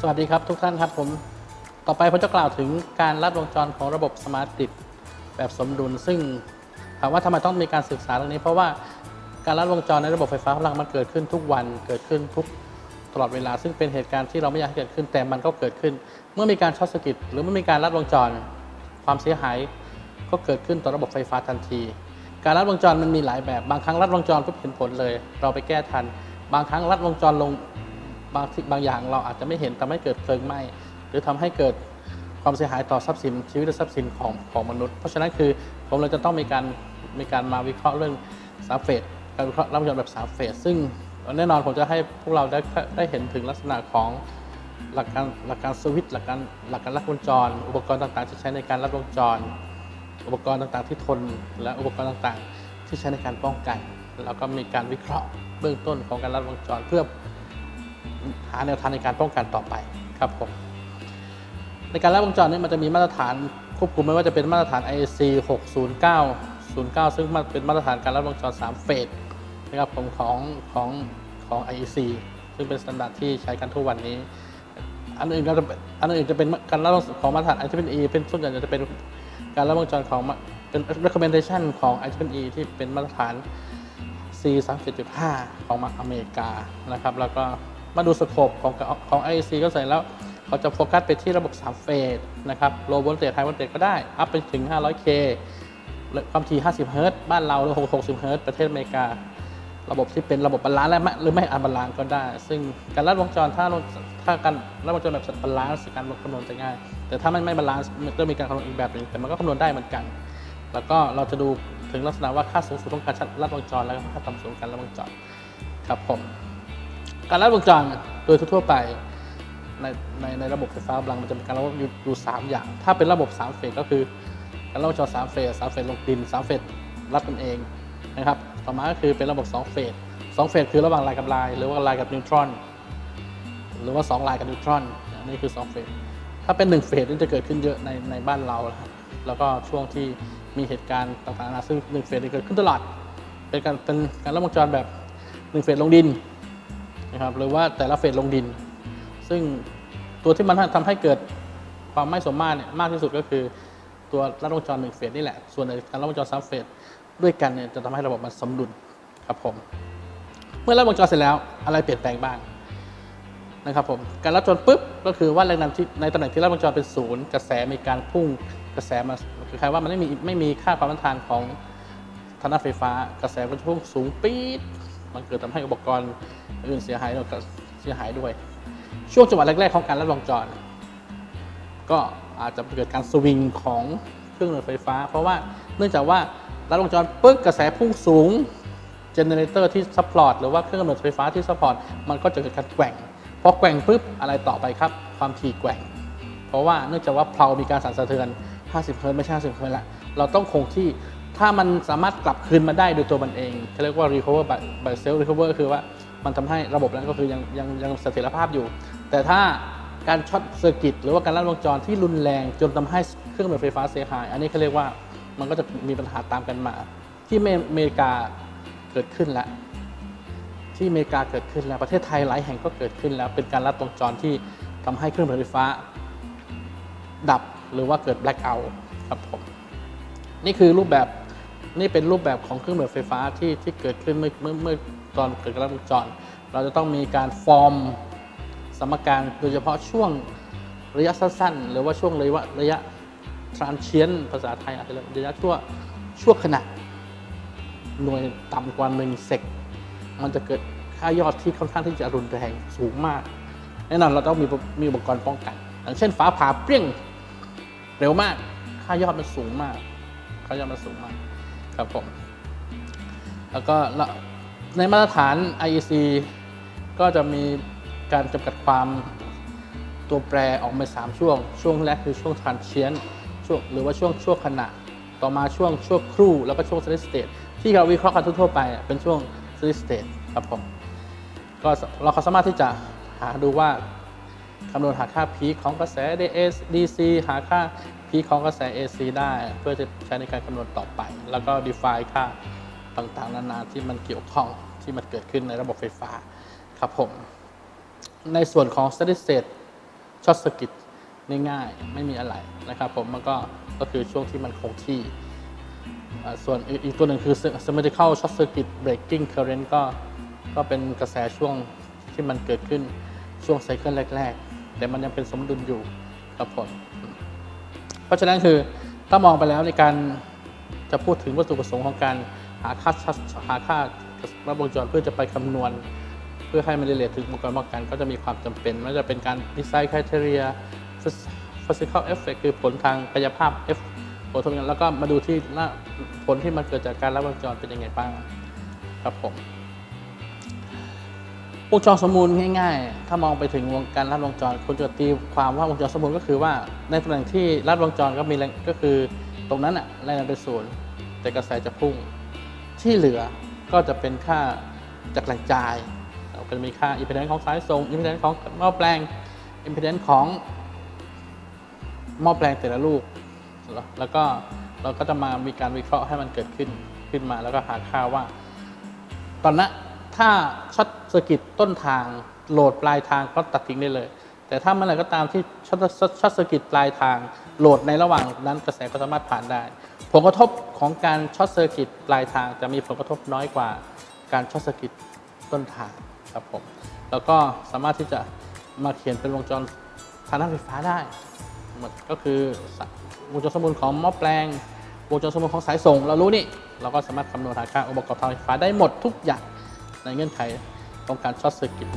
สวัสดีครับทุกท่านครับผม ต่อไปผมจะกล่าวถึงการลัดวงจรของระบบสมาร์ทกริดแบบสมดุล ซึ่งถามว่าทำไมต้องมีการศึกษาเรื่องนี้ เพราะว่าการลัดวงจรในระบบไฟฟ้าพลังมันเกิดขึ้นทุกวันเกิดขึ้นทุกตลอดเวลา ซึ่งเป็นเหตุการณ์ที่เราไม่อยากให้เกิดขึ้นแต่มันก็เกิดขึ้น เมื่อมีการช็อตสกิดหรือเมื่อมีการลัดวงจร ความเสียหายก็เกิดขึ้นต่อระบบไฟฟ้าทันที การลัดวงจรมันมีหลายแบบบางครั้งลัดวงจรปุ๊บเห็นผลเลย เราไปแก้ทัน บางครั้งลัดวงจรลง บางบางอย่างเราอาจจะไม่เห็นทำให้เกิดเพลิงไหม้หรือทำให้เกิดความเสียหายต่อทรัพย์สินชีวิตและทรัพย์สินของของมนุษย์ เพราะฉะนั้นคือผมเลยจะต้องมีการมีการมาวิเคราะห์เรื่องสามเฟสการวิเคราะห์รับยนต์แบบสามเฟสซึ่งแน่นอนผมจะให้พวกเราได้ได้เห็นถึงลักษณะของหลักการหลักการสวิตช์หลักการหลักการลัดวงจร อุปกรณ์ต่างๆ ที่ใช้ในการลัดวงจร อุปกรณ์ต่างๆ ที่ทน และอุปกรณ์ต่างๆ ที่ใช้ในการป้องกัน แล้วก็มีการวิเคราะห์เบื้องต้นของการลัดวงจรเพื่อ หาแนวทางในการป้องกันต่อไปครับผมในการลัดวงจรนี้มันจะมีมาตรฐานควบคุมไม่ว่าจะเป็นมาตรฐาน IEC 60909 ซึ่งมันเป็นมาตรฐานการลัดวงจร 3 เฟสนะครับผมของของของ IEC ซึ่งเป็นมาตรฐานที่ใช้กันทุกวันนี้ อันอื่นก็จะอันอื่นจะเป็นการลัดของมาตรฐาน IEEE เป็นส่วนใหญ่จะเป็นการลัดวงจรของเป็น recommendation ของ IEEE ที่เป็นมาตรฐาน C 37.5 ของอเมริกานะครับ แล้วก็ มาดูสโคปของของ IEC ก็ใส่แล้วเขาจะโฟกัสไปที่ระบบ3เฟสนะครับ low voltage high voltage ก็ได้ อัพไปถึง 500K ความถี่ 50 เฮิรตซ์บ้านเราหรือ60 เฮิรตซ์ประเทศอเมริการะบบที่เป็นระบบบาลานซ์และหรือไม่อันบาลานซ์ก็ได้ ซึ่งการลัดวงจรถ้าถ้าการลัดวงจรแบบบาลานซ์การคำนวณจะง่าย แต่ถ้าไม่ไม่บาลานซ์มันก็มีการคำนวณอีกแบบหนึ่งแต่มันก็คำนวณได้เหมือนกัน แล้วก็เราจะดูถึงลักษณะว่าค่าสูงสุดของการลัดวงจร แล้วก็ค่าต่ำสุดของการลัดวงจรครับผม การลัดวงจรโดยทั่วไปในในในระบบไฟฟ้าพลังมันจะมีการลัดอยู่อยู่สามอย่าง ถ้าเป็นระบบ3เฟสก็คือ การลัดวงจร3เฟส3เฟสลงดิน3เฟสรัดกันเองนะครับต่อมาก็คือเป็นระบบ2เฟส2เฟสคือระหว่างลายกับลาย หรือว่าลายกับนิวตรอน หรือว่า 2 ลายกับนิวตรอนนี่คือ2เฟสถ้าเป็น1เฟสนี่จะเกิดขึ้นเยอะในในบ้านเราแล้วก็ช่วงที่มีเหตุการณ์ต่างๆนะซึ่ง1เฟสนี่เกิดขึ้นตลอดเป็นการเป็นการลัดวงจรแบบ1เฟสลงดิน นะครับหรือว่าแต่ละเฟสลงดิน ซึ่งตัวที่มันทำให้เกิดความไม่สมมาตรเนี่ยมากที่สุดก็คือตัวรัดวงจรหนึ่งเฟสนี่แหละ ส่วนในการรัดวงจรสามเฟสด้วยกันเนี่ยจะทำให้ระบบมันสมดุลครับผม เมื่อรัดวงจรเสร็จแล้วอะไรเปลี่ยนแปลงบ้างนะครับผมการรัดวงจรปุ๊บก็คือว่าแรงดันที่ในตำแหน่งที่รัดวงจรเป็นศูนย์กระแสมีการพุ่งกระแสมาคือใครว่ามันไม่มีไม่มีค่าความต้านทานของทางด้านไฟฟ้ากระแสก็จะพุ่งสูงปี๊ด มันเกิดทำให้อุปกรณ์อื่นเสียหายเสียหายด้วย ช่วงจังหวะแรกๆของการลัดวงจร ก็อาจจะเกิดการสวิงของเครื่องมือไฟฟ้า เพราะว่าเนื่องจากว่าลัดวงจรปึ๊กกระแสพุ่งสูงเจเนเรเตอร์ที่ซัพพอร์ตหรือว่าเครื่องกำเนิดไฟฟ้าที่ซัพพอร์ตมันก็จะเกิดการแกว่งพอแกว่งปุ๊บอะไรต่อไปครับ ความถี่แกว่ง เพราะว่าเนื่องจากว่าเพลามีการสั่นสะเทือน 50 เฮิร์ตไม่ใช่50เฮิร์ตละเราต้องคงที่ ถ้ามันสามารถกลับคืนมาได้โดยตัวมันเองเขาเรียกว่า recover by by self recover คือว่ามันทำให้ระบบนั้นก็คือยังยังยังเสถียรภาพอยู่ แต่ถ้าการช็อตเซอร์กิตหรือว่าการลัดวงจรที่รุนแรงจนทำให้เครื่องมือไฟฟ้าเสียหาย อันนี้เขาเรียกว่ามันก็จะมีปัญหาตามกันมา ที่อเมริกาเกิดขึ้นแล้ว ที่อเมริกาเกิดขึ้นแล้วประเทศไทยหลายแห่งก็เกิดขึ้นแล้ว เป็นการลัดวงจรที่ทำให้เครื่องมือไฟฟ้า ดับหรือว่าเกิดแบล็คเอาท์ครับผมนี่คือรูปแบบ นี่เป็นรูปแบบของเครื่องมือไฟฟ้าที่ที่เกิดขึ้นเมื่อเมื่อเมื่อตอนเกิดการลัดวงจร เราจะต้องมีการฟอร์มสมการโดยเฉพาะช่วงระยะสั้นๆ หรือว่าช่วงระยะระยะทรานเชียนภาษาไทยอาจจะเรียกระยะชั่วชั่วขณะหน่วยต่ำกว่า1เซกมันจะเกิดค่ายอดที่ค่อนข้างที่จะรุนแรงสูงมาก แน่นอนเราต้องมีมีอุปกรณ์ป้องกัน อย่างเช่นฟ้าผ่าเปรี้ยงเร็วมาก ค่ายอดมันสูงมาก ค่ายอดมันสูงมาก ครับผม แล้วก็ในมาตรฐาน IEC ก็จะมีการจำกัดความตัวแปรออกมา3ช่วง ช่วงแรกคือช่วง transient ช่วงหรือว่าช่วงช่วงขณะ ต่อมาช่วงช่วงครู่ แล้วก็ช่วง steady state ที่เราวิเคราะห์กันทั่วไป เป็นช่วง steady state ครับผม ก็เราสามารถที่จะหาดูว่า คำนวณหาค่าพีของกระแส DC หาค่าพีของกระแส AC ได้ เพื่อจะใช้ในการคำนวณต่อไป แล้วก็ define ค่าต่างๆ นานาที่มันเกี่ยวข้องที่มันเกิดขึ้นในระบบไฟฟ้าครับผม ในส่วนของ steady state ช็อตสกิตง่ายๆไม่มีอะไรนะครับผมมันก็ก็คือช่วงที่มันคงที่ ส่วนอีกอีกตัวหนึ่งคือ symmetrical short circuit breaking current ก็ก็เป็นกระแสช่วงที่มันเกิดขึ้นช่วงไซเคิลแรก แต่มันยังเป็นสมดุลอยู่ครับผมเพราะฉะนั้นคือถ้ามองไปแล้วในการจะพูดถึงวัตถุประสงค์ของการหาค่าหาค่าระบบวงจรเพื่อจะไปคำนวณ เพื่อให้มันเรเลทถึงอุปกรณ์ป้องกันก็จะมีความจำเป็นไม่ว่าจะเป็นการดีไซน์ criteria physical effect คือผลทางกายภาพ F ผลทางแล้วก็มาดูที่ผลที่มันเกิดจากการรับวงจรเป็นยังไงบ้างครับผม วงจรสมบูรณ์ง่ายๆ ถ้ามองไปถึงวงการลัดวงจรคุณจะตีความว่าวงจรสมบูรณ์ก็คือว่า ในตำแหน่งที่ลัดวงจรก็มีแรงก็คือตรงนั้นอะแรงดันเป็นศูนย์แต่กระแสจะพุ่ง ที่เหลือก็จะเป็นค่าจากแรงจ่ายก็จะมีค่าอิมพีแดนซ์ของสายส่งอิมพีแดนซ์ของหม้อแปลงอิมพีแดนซ์ของหม้อแปลงแต่ละลูก แล้วก็เราก็จะมามีการวิเคราะห์ให้มันเกิดขึ้นขึ้นมาแล้วก็หาค่าว่า ตอนนั้น ถ้าช็อตสกิตต้นทางโหลดปลายทางก็ตัดทิ้งได้เลย แต่ถ้าเมื่อไหร่ก็ตามที่ช็อตช็อตสกิตปลายทางโหลดในระหว่างนั้นกระแสก็สามารถผ่านได้ ผลกระทบของการช็อตเซอร์กิตปลายทางจะมีผลกระทบน้อยกว่าการช็อตสกิตต้นทางครับผมแล้วก็สามารถที่จะมาเขียนเป็นวงจรทางด้านไฟฟ้าได้ก็คือวงจรสมบูรณ์ของหม้อแปลงวงจรสมบูรณ์ของสายส่ง เรารู้นี่ เราก็สามารถคำนวณหาค่าองค์ประกอบทางไฟฟ้าได้หมดทุกอย่าง ในเงื่อนไขของการช็อตเซอร์กิต